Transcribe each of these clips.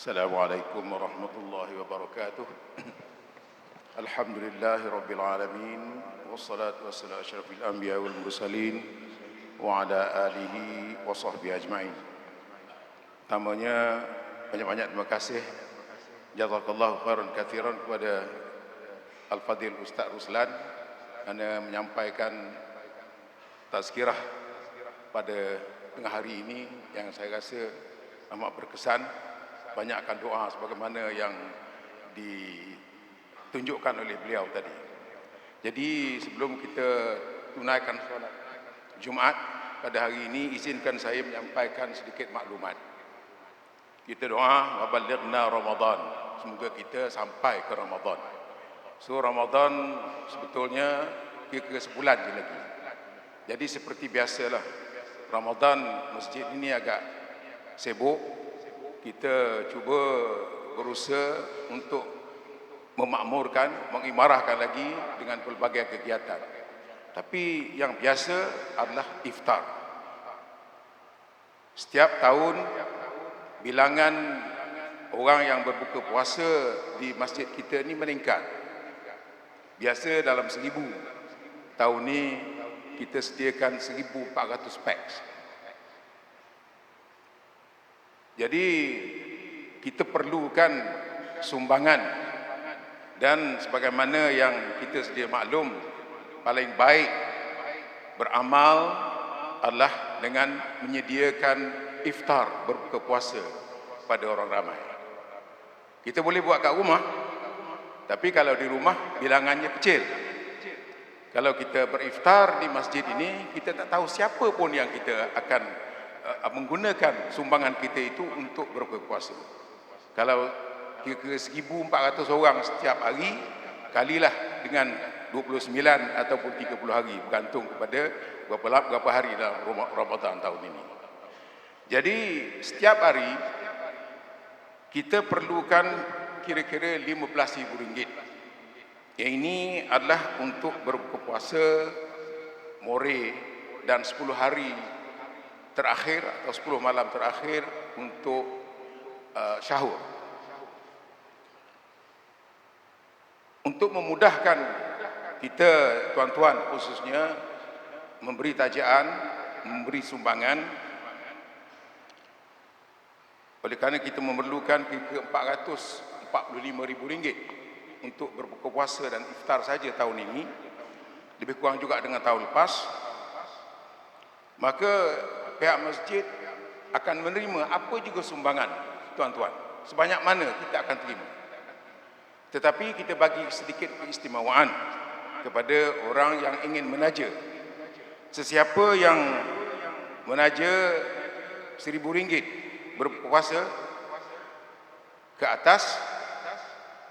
السلام عليكم ورحمة الله وبركاته الحمد لله رب العالمين والصلاة والسلام على أشرف الأنبياء والمرسلين وعلى آله وصحبه أجمعين Pertamanya banyak-banyak terima kasih Jazakallahu khairan kathiran kepada Al-Fadhil Ustaz Ruslan kerana menyampaikan tazkirah pada tengah hari ini yang saya rasa amat berkesan banyakkan doa sebagaimana yang ditunjukkan oleh beliau tadi. Jadi sebelum kita tunaikan solat Jumaat pada hari ini izinkan saya menyampaikan sedikit maklumat. Kita doa wabalighna Ramadan. Semoga kita sampai ke Ramadan. So Ramadan sebetulnya kira-kira sebulan je lagi. Jadi seperti biasalah Ramadan masjid ini agak sibuk. Kita cuba berusaha untuk memakmurkan, mengimarahkan lagi dengan pelbagai kegiatan. Tapi yang biasa adalah iftar. Setiap tahun bilangan orang yang berbuka puasa di masjid kita ni meningkat. Biasa dalam seribu. Tahun ni kita sediakan 1400 packs. Jadi kita perlukan sumbangan dan sebagaimana yang kita sedia maklum paling baik beramal adalah dengan menyediakan iftar berbuka puasa pada orang ramai. Kita boleh buat kat rumah tapi kalau di rumah bilangannya kecil. Kalau kita beriftar di masjid ini kita tak tahu siapa pun yang kita akan menggunakan sumbangan kita itu untuk berbuka puasa. Kalau kira-kira 1400 orang setiap hari kalilah dengan 29 ataupun 30 hari bergantung kepada berapa berapa hari dalam Ramadan tahun ini. Jadi setiap hari kita perlukan kira-kira RM15,000. Yang ini adalah untuk berbuka puasa more dan 10 hari terakhir atau 10 malam terakhir untuk uh, syahur. Untuk memudahkan kita tuan-tuan khususnya memberi tajaan, memberi sumbangan oleh kerana kita memerlukan kira RM445,000 untuk berbuka puasa dan iftar saja tahun ini lebih kurang juga dengan tahun lepas maka pihak masjid akan menerima apa juga sumbangan tuan-tuan. Sebanyak mana kita akan terima. Tetapi kita bagi sedikit keistimewaan kepada orang yang ingin menaja. Sesiapa yang menaja seribu ringgit berpuasa ke atas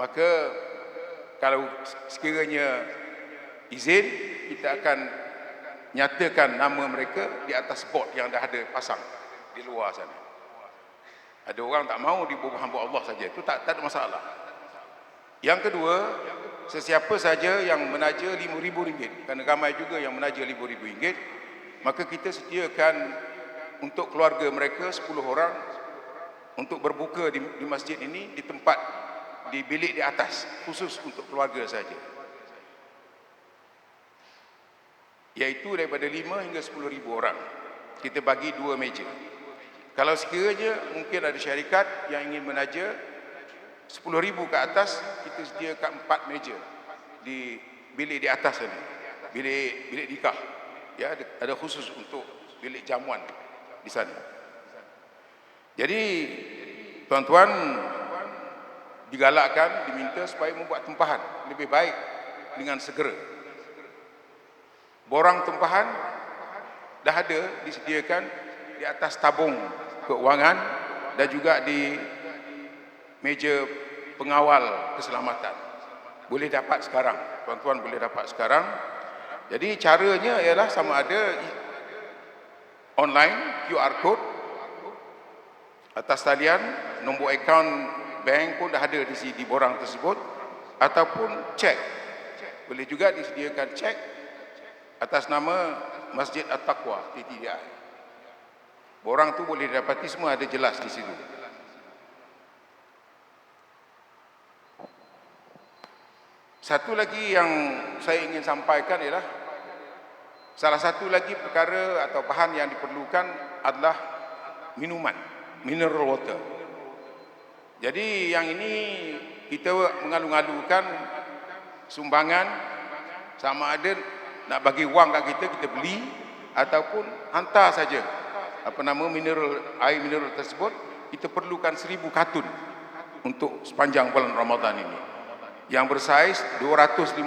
maka kalau sekiranya izin kita akan nyatakan nama mereka di atas bot yang dah ada pasang di luar sana. Ada orang tak mau dibubuh hamba Allah saja. Itu tak, tak ada masalah. Yang kedua sesiapa saja yang menaja RM5,000 kerana ramai juga yang menaja RM5,000 maka kita sediakan untuk keluarga mereka 10 orang untuk berbuka di, di masjid ini di tempat di bilik di atas. Khusus untuk keluarga saja iaitu daripada 5 hingga 10 ribu orang. Kita bagi dua meja. Kalau sekiranya mungkin ada syarikat yang ingin menaja 10 ribu ke atas kita sediakan 4 meja. Di bilik di atas ini bilik bilik nikah. Ya ada khusus untuk bilik jamuan di sana. Jadi tuan-tuan digalakkan, diminta supaya membuat tempahan lebih baik dengan segera. Borang tempahan dah ada disediakan di atas tabung keuangan dan juga di meja pengawal keselamatan. Boleh dapat sekarang, tuan-tuan boleh dapat sekarang. Jadi caranya ialah sama ada online QR code atas talian nombor akaun bank pun dah ada di sini di borang tersebut ataupun cek boleh juga disediakan cek atas nama Masjid At-Taqwa TTDI. Borang tu boleh dapati semua ada jelas di situ. Satu lagi yang saya ingin sampaikan ialah salah satu lagi perkara atau bahan yang diperlukan adalah minuman, mineral water. Jadi yang ini kita mengalu-alukan sumbangan sama ada nak bagi wang kat kita kita beli ataupun hantar saja. Apa nama mineral air mineral tersebut kita perlukan seribu katun untuk sepanjang bulan Ramadan ini. Yang bersaiz 250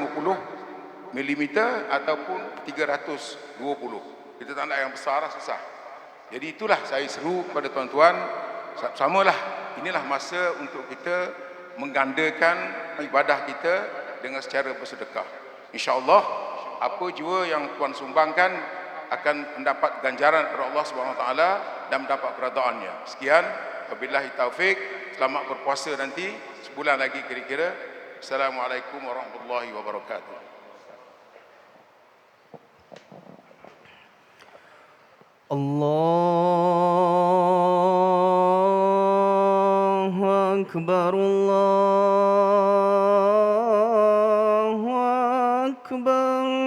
mm ataupun 320 kita tak nak yang besar lah susah. Jadi itulah saya seru kepada tuan-tuan. Samalah. Inilah masa untuk kita menggandakan ibadah kita dengan secara bersedekah. Insyaallah apa jua yang tuan sumbangkan akan mendapat ganjaran daripada Allah Subhanahu Wa Taala dan mendapat keridaannya. Sekian, wabillahi taufik, selamat berpuasa nanti sebulan lagi kira-kira. Assalamualaikum warahmatullahi wabarakatuh. Allahu akbar Allahu akbar